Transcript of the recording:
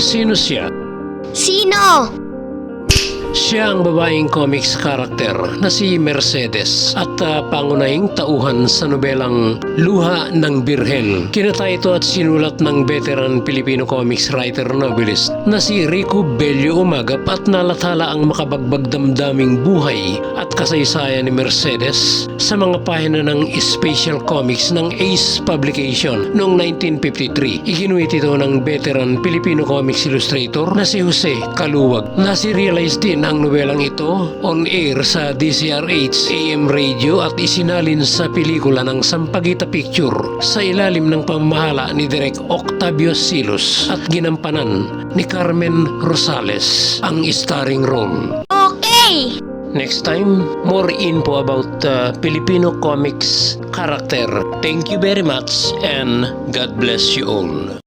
Sino siya? Sino? Siya ang babaeng comics karakter na si Mercedes at ah, pangunahing tauhan sa nobelang Luha ng Birhen. Kinata ito at sinulat ng veteran Filipino comics writer novelist na si Rico Bello Umagap at nalathala ang makabagbag damdaming buhay at kasaysayan ni Mercedes sa mga pahina ng Special Comics ng Ace Publication noong 1953. Iginuit ito ng veteran Filipino comics illustrator na si Jose Kaluwag. Nasi-realize din ang nobelang ito on air sa DCRH AM radio at isinalin sa pelikula ng Sampaguita Picture sa ilalim ng pamahala ni Direk Octavio Silos at ginampanan ni Carmen Rosales ang starring role. Okay! Next time, more info about uh, Filipino comics character. Thank you very much and God bless you all.